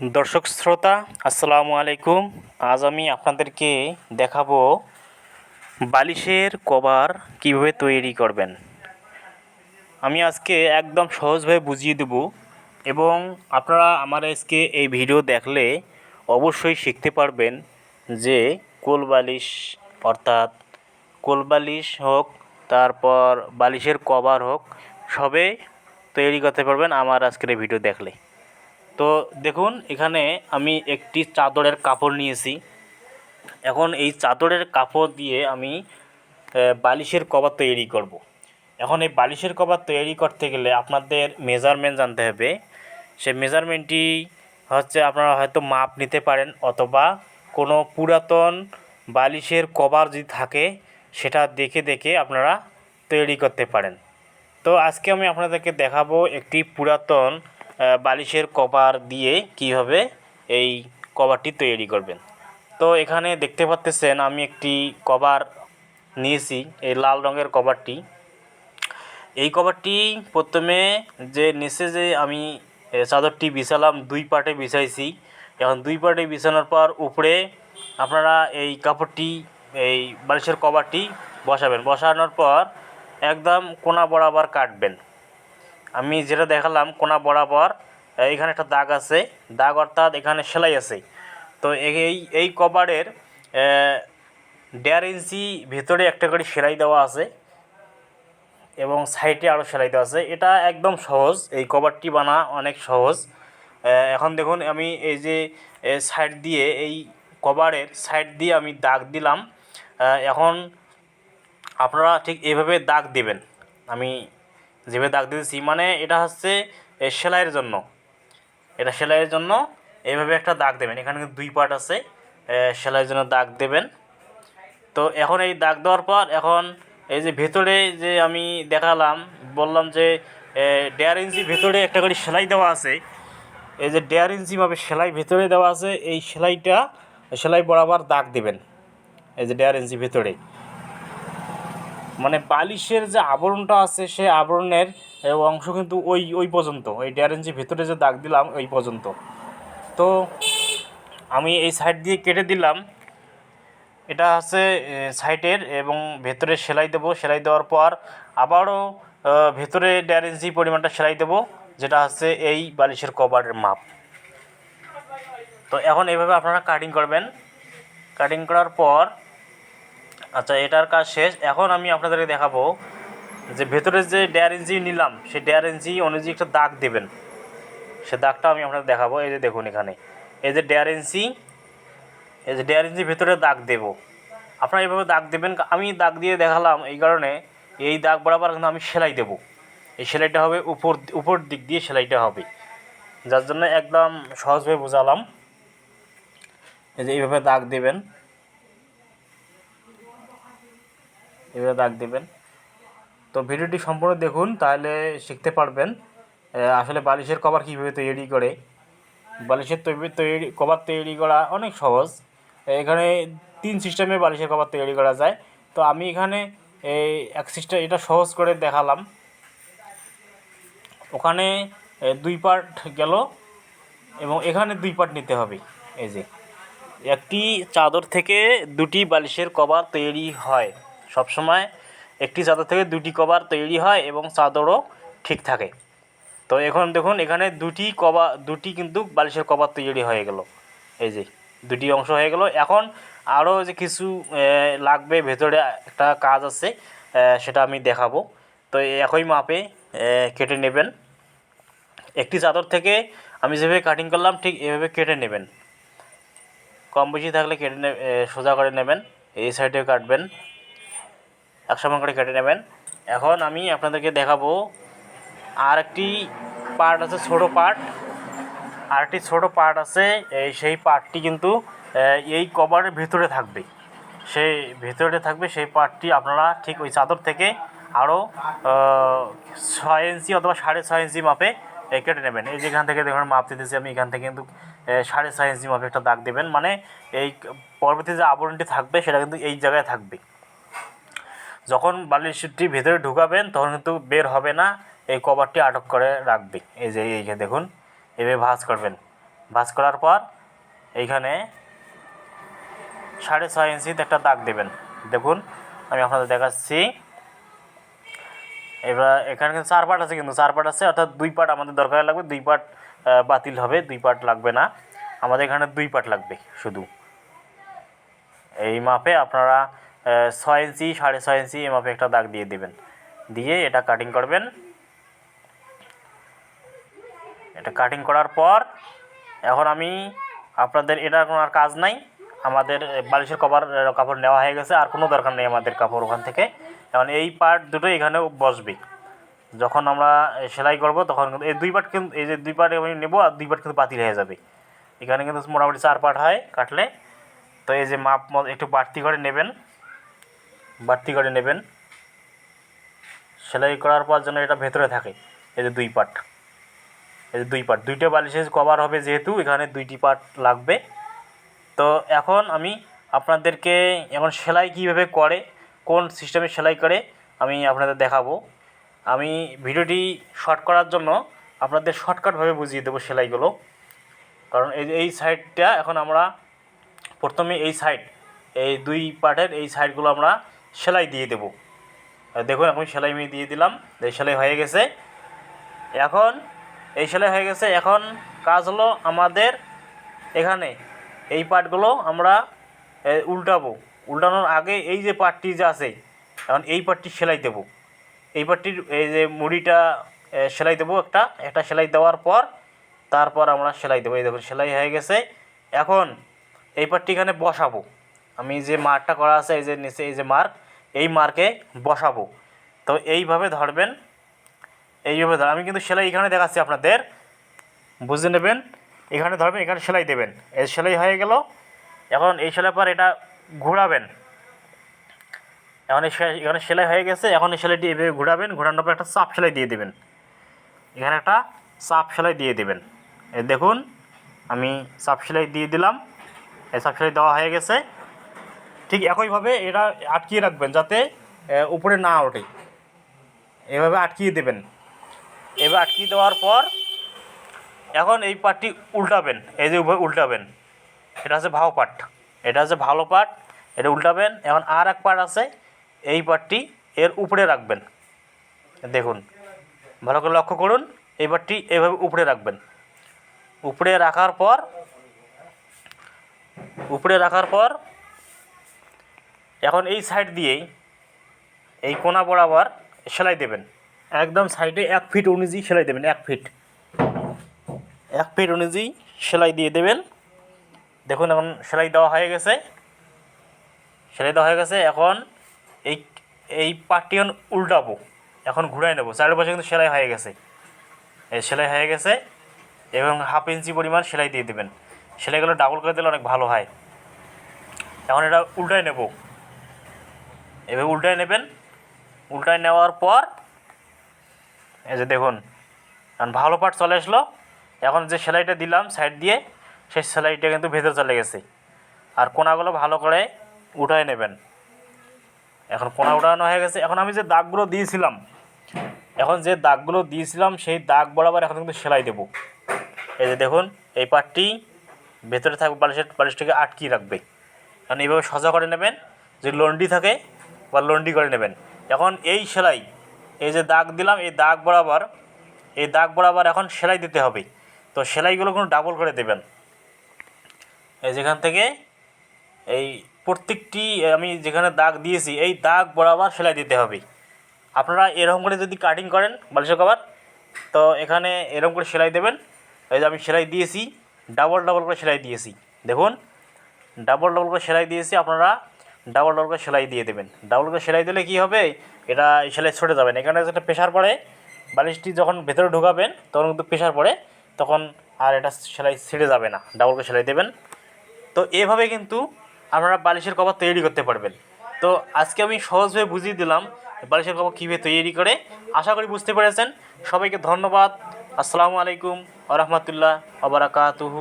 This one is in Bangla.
দর্শক শ্রোতা, আসসালামু আলাইকুম। আজ আমি আপনাদেরকে দেখাবো বালিশের কভার কীভাবে তৈরি করবেন। আমি আজকে একদম সহজভাবে বুঝিয়ে দেব এবং আপনারা আমার আজকে এই ভিডিও দেখলে অবশ্যই শিখতে পারবেন যে কোল বালিশ অর্থাৎ কোল বালিশ হোক, তারপর বালিশের কভার হোক, সবে তৈরি করতে পারবেন আমার আজকের এই ভিডিও দেখলে। তো দেখুন, এখানে আমি একটি চাদরের কাপড় নিয়েছি। এখন এই চাদরের কাপড় দিয়ে আমি বালিশের কভার তৈরি করব। এখন এই বালিশের কভার তৈরি করতে গেলে আপনাদের মেজারমেন্ট জানতে হবে। সে মেজারমেন্টটি হচ্ছে আপনারা হয়তো মাপ নিতে পারেন অথবা কোনো পুরাতন বালিশের কভার যদি থাকে, সেটা দেখে দেখে আপনারা তৈরি করতে পারেন। তো আজকে আমি আপনাদেরকে দেখাবো একটি পুরাতন বালিশের কভার দিয়ে কীভাবে এই কভারটি তৈরি করবেন। তো এখানে দেখতে পাচ্তেছেন আমি একটি কভার নিয়েছি, এই লাল রঙের কভারটি। এই কভারটি প্রথমে যে নিচে যে আমি চাদরটি বিছালাম, দুই পার্টে বিছাইছি। এখন দুই পার্টে বিছানোর পর উপরে আপনারা এই কাপড়টি, এই বালিশের কভারটি বসাবেন। বসানোর পর একদম কোনা বরাবর কাটবেন। আমি যেটা দেখালাম কোনা বরাবর এইখানে একটা দাগ আছে। দাগ অর্থাৎ এখানে সেলাই আছে। তো এই এই কভারের দেড় ইঞ্চি ভেতরে একটা করে সেলাই দেওয়া আছে এবং সাইডে আরও সেলাই দেওয়া আছে। এটা একদম সহজ। এই কভারটি বানা অনেক সহজ। এখন দেখুন আমি এই যে সাইড দিয়ে, এই কভারের সাইড দিয়ে আমি দাগ দিলাম। এখন আপনারা ঠিক এভাবে দাগ দেবেন। আমি যেভাবে দাগ দিতেছি মানে এটা হচ্ছে সেলাইয়ের জন্য। এটা সেলাইয়ের জন্য এইভাবে একটা দাগ দেবেন। এখানে কিন্তু দুই পার্ট আছে সেলাইয়ের জন্য দাগ দেবেন। তো এখন এই দাগ দেওয়ার পর এখন এই যে ভেতরে যে আমি দেখালাম, বললাম যে দেড় ইঞ্চি ভেতরে একটা করে সেলাই দেওয়া আছে। এই যে দেড় ইঞ্চি ভাবে সেলাই ভেতরে দেওয়া আছে, এই সেলাইটা, সেলাই বরাবর দাগ দেবেন। এই যে দেড় ইঞ্চি ভেতরে। মানে বালিশের যে আবরণটা আছে, সে আবরণের অংশ কিন্তু ওই ওই পর্যন্ত। ওই দেড় ইঞ্চি ভেতরে যে দাগ দিলাম, ওই পর্যন্ত। তো আমি এই সাইড দিয়ে কেটে দিলাম। এটা হচ্ছে সাইটের এবং ভেতরে সেলাই দেবো। সেলাই দেওয়ার পর আবারও ভেতরে দেড় ইঞ্চি পরিমাণটা সেলাই দেবো, যেটা হচ্ছে এই বালিশের কভারের মাপ। তো এখন এইভাবে আপনারা কাটিং করবেন। কাটিং করার পর আচ্ছা এটার কাজ শেষ। এখন আমি আপনাদেরকে দেখাবো যে ভেতরে যে দেড় ইঞ্চি নিলাম, সেই দেড় ইঞ্চি অনুযায়ী একটা দাগ দেবেন। সে দাগটা আমি আপনাদের দেখাবো, এই যে দেখুন এখানে। এই যে দেড় ইঞ্চি এই যে দেড় ইঞ্চি ভেতরে দাগ দেব। আপনারা এইভাবে দাগ দেবেন, আমি দাগ দিয়ে দেখালাম এই কারণে, এই দাগ বরাবর কিন্তু আমি সেলাই দেব। এই সেলাইটা হবে উপর উপর দিক দিয়ে সেলাইটা হবে। যার জন্য একদম সহজভাবে বোঝালাম। এই যে এইভাবে দাগ দেবেন। এভাবে দাগ দেবেন। তো ভিডিওটি সম্পূর্ণ দেখুন, তাহলে শিখতে পারবেন আসলে বালিশের কভার কীভাবে তৈরি করে। বালিশের তৈরি তৈরি, কভার তৈরি করা অনেক সহজ। এখানে তিন সিস্টেমে বালিশের কভার তৈরি করা যায়। তো আমি এখানে এই এক সিস্টেম, এটা সহজ করে দেখালাম। ওখানে দুই পার্ট গেল এবং এখানে দুই পার্ট নিতে হবে। এই যে, একটি চাদর থেকে দুটি বালিশের কভার তৈরি হয়। সবসময় একটি চাদর থেকে দুটি কভার তৈরি হয় এবং চাদরও ঠিক থাকে। তো এখন দেখুন, এখানে দুটি কভার দুটি কিন্তু বালিশের কভার তৈরি হয়ে গেল। এই যে, দুটি অংশ হয়ে গেল। এখন আরও যে কিছু লাগবে, ভেতরে একটা কাজ আছে সেটা আমি দেখাবো। তো একই মাপে কেটে নেবেন। একটি চাদর থেকে আমি যেভাবে কাটিং করলাম, ঠিক এভাবে কেটে নেবেন। কম বেশি থাকলে কেটে সোজা করে নেবেন। এই সাইডে কাটবেন। এক সমান করে কেটে নেবেন। এখন আমি আপনাদেরকে দেখাবো আর একটি পার্ট আছে, ছোট পার্ট আর একটি ছোটো পার্ট আছে, এই সেই পার্টটি কিন্তু এই কভারের ভিতরে থাকবে। সেই ভিতরে থাকবে, সেই পার্টটি আপনারা ঠিক ওই চাদর থেকে আরও ছয় ইঞ্চি অথবা সাড়ে ছয় ইঞ্চি মাপে কেটে নেবেন। এই যেখান থেকে দেখুন মাপ দিতেছি আমি, এখান থেকে কিন্তু সাড়ে ছয় ইঞ্চি মাপে একটা দাগ দেবেন। মানে এই পরবর্তী যে আবরণটি থাকবে, সেটা কিন্তু এই জায়গায় থাকবে। যখন বালিশটি ভেতরে ঢুকাবেন, তখন কিন্তু বের হবে না। এই কভারটি আটক করে রাখবে এই যে এই যে দেখুন, এভাবে ভাঁজ করবেন। ভাঁজ করার পর এইখানে সাড়ে ছয় ইঞ্চিতে একটা দাগ দেবেন। দেখুন, আমি আপনাদের দেখাচ্ছি। এবার এখানে কিন্তু চার পাট আছে, কিন্তু চার পাট আছে, অর্থাৎ দুই পাট আমাদের দরকার লাগবে। দুই পাট বাতিল হবে, দুই পাট লাগবে না। আমাদের এখানে দুই পাট লাগবে শুধু। এই মাপে আপনারা ছয় ইঞ্চি, সাড়ে ছয় ইঞ্চি এই মাপে একটা দাগ দিয়ে দেবেন। দিয়ে এটা কাটিং করবেন। এটা কাটিং করার পর এখন আমি আপনাদের এটার কোনো আর কাজ নাই। আমাদের বালিশের কভার কাপড় নেওয়া হয়ে গেছে, আর কোনো দরকার নেই আমাদের কাপড় ওখান থেকে। এখন এই পার্ট দুটো এখানে বসবে। যখন আমরা সেলাই করব, তখন এই দুই পার্ট কিন্তু, এই যে দুই পার্ট আমি নেব, আর দুই পার্ট কিন্তু বাতিল হয়ে যাবে। এখানে কিন্তু মোটামুটি চার পার্ট হয় কাটলে। তো এই যে মাপ একটু বাড়তি করে নেবেন। বাড়তি করে নেবেন। সেলাই করার পর যেন এটা ভেতরে থাকে। এই যে দুই পার্ট এই যে দুই পার্ট দুইটা বালিশের কভার হবে যেহেতু, এখানে দুইটি পার্ট লাগবে। তো এখন আমি আপনাদেরকে এখন সেলাই কীভাবে করে, কোন সিস্টেমে সেলাই করে, আমি আপনাদের দেখাবো। আমি ভিডিওটি শর্ট করার জন্য আপনাদের শর্টকাটভাবে বুঝিয়ে দেবো সেলাইগুলো। কারণ এই এই সাইডটা এখন আমরা প্রথমে এই সাইড এই দুই পার্টের এই সাইডগুলো আমরা সেলাই দিয়ে দেবো। দেখুন, এখন সেলাই আমি দিয়ে দিলাম। এই সেলাই হয়ে গেছে। এখন, এই সেলাই হয়ে গেছে। এখন কাজ হলো আমাদের এখানে এই পার্টগুলো আমরা উল্টাবো। উল্টানোর আগে এই যে পার্টটি যে আছে, এখন এই পার্টটি সেলাই দেবো। এই পার্টটির এই যে মুড়িটা সেলাই দেবো একটা। একটা সেলাই দেওয়ার পর, তারপর আমরা সেলাই দেবো। এই দেখুন, সেলাই হয়ে গেছে। এখন এই পার্টটি এখানে বসাবো। আমি যে মার্কটা করা আছে, এই যে নিচে, এই যে মার্ক এই মার্কে বসাবো। তো এইভাবে ধরবেন, এইভাবে ধর, আমি কিন্তু সেলাই এখানে দেখাচ্ছি আপনাদের। বুঝে নেবেন? এখানে ধরবেন, এখানে সেলাই দেবেন। এই সেলাই হয়ে গেল। এখন এই সেলাই পর এটা ঘোরাবেন। এখন এখানে সেলাই হয়ে গেছে। এখন এই সেলাইটি এভাবে ঘোরাবেন। ঘোরানোর পর একটা চাপ সেলাই দিয়ে দেবেন। এখানে একটা চাপ সেলাই দিয়ে দেবেন। এই দেখুন, আমি চাপ সেলাই দিয়ে দিলাম। এই চাপ সেলাই দেওয়া হয়ে গেছে। ঠিক একইভাবে এটা আটকিয়ে রাখবেন যাতে উপরে না ওঠে। এভাবে আটকিয়ে দেবেন। এবার আটকিয়ে দেওয়ার পর এখন এই পার্টটি উল্টাবেন। এই যে উভয় উল্টাবেন। এটা হচ্ছে ভালো পার্ট এটা হচ্ছে ভালো পার্ট এটা উল্টাবেন। এখন আর এক পার্ট আছে। এই পার্টটি এর উপরে রাখবেন। দেখুন। ভালো করে লক্ষ্য করুন। এই পার্টটি এভাবে উপরে রাখবেন। উপরে রাখার পর, উপরে রাখার পর এখন এই সাইড দিয়েই এই কোনা বরাবর সেলাই দেবেন। একদম সাইডে এক ফিট অনুযায়ী সেলাই দেবেন, এক ফিট এক ফিট অনুযায়ী সেলাই দিয়ে দেবেন। দেখুন এখন সেলাই দেওয়া হয়ে গেছে। সেলাই দেওয়া হয়ে গেছে, এখন এই এই পার্টটি এখন উল্টাবো। এখন ঘুরাই নেব, চারিপাশে কিন্তু সেলাই হয়ে গেছে। এই সেলাই হয়ে গেছে এবং হাফ ইঞ্চি পরিমাণ সেলাই দিয়ে দেবেন। সেলাইগুলো ডাবল করে দিলে অনেক ভালো হয়। এখন এটা উল্টায় নেব। এভাবে উল্টায় নেবেন। উল্টায় নেওয়ার পর, এই যে দেখুন এখন ভালো পার্ট চলে আসলো। এখন যে সেলাইটা দিলাম সাইড দিয়ে, সেই সেলাইটা কিন্তু ভেতরে চলে গেছে। আর কোনাগুলো ভালো করে উঠায় নেবেন। এখন কোনা উঠানো হয়ে গেছে। এখন আমি যে দাগগুলো দিয়েছিলাম, এখন যে দাগগুলো দিয়েছিলাম, সেই দাগ বরাবর এখন কিন্তু সেলাই দেবো। এই যে দেখুন, এই পার্টটি ভেতরে থাকবে বালিশের বালিশটাকে আটকিয়ে রাখবে। কারণ এইভাবে সজা করে নেবেন। যদি লন্ডি থাকে বা লন্ডি করে নেবেন। এখন এই সেলাই, এই যে দাগ দিলাম, এই দাগ বরাবর, এই দাগ বরাবর এখন সেলাই দিতে হবে। তো সেলাইগুলো কোনো ডাবল করে দেবেন। এই যেখান থেকে এই প্রত্যেকটি, আমি যেখানে দাগ দিয়েছি, এই দাগ বরাবর সেলাই দিতে হবে। আপনারা এরকম করে যদি কাটিং করেন, বালিশের কভার তো এখানে এরকম করে সেলাই দেবেন। এই যে আমি সেলাই দিয়েছি ডাবল ডাবল করে সেলাই দিয়েছি। দেখুন ডাবল ডাবল করে সেলাই দিয়েছি, আপনারা ডাবল ডাবল করে সেলাই দিয়ে দেবেন। ডাবল করে সেলাই দিলে কি হবে? এটা সেলাই ছড়ে যাবে না। এখানে একটা প্রেশার পড়ে, বালিশটি যখন ভেতরে ঢোকাবেন, তখন কিন্তু প্রেশার পড়ে, তখন আর এটা সেলাই ছেড়ে যাবে না। ডাবল করে সেলাই দেবেন। তো এভাবে কিন্তু আপনারা বালিশের কভার তৈরি করতে পারবেন। তো আজকে আমি সহজভাবে বুঝিয়ে দিলাম বালিশের কভার কীভাবে তৈরি করে। আশা করি বুঝতে পেরেছেন। সবাইকে ধন্যবাদ। আসসালামু আলাইকুম আ রহমতুল্লাহ আবরাকাতুহু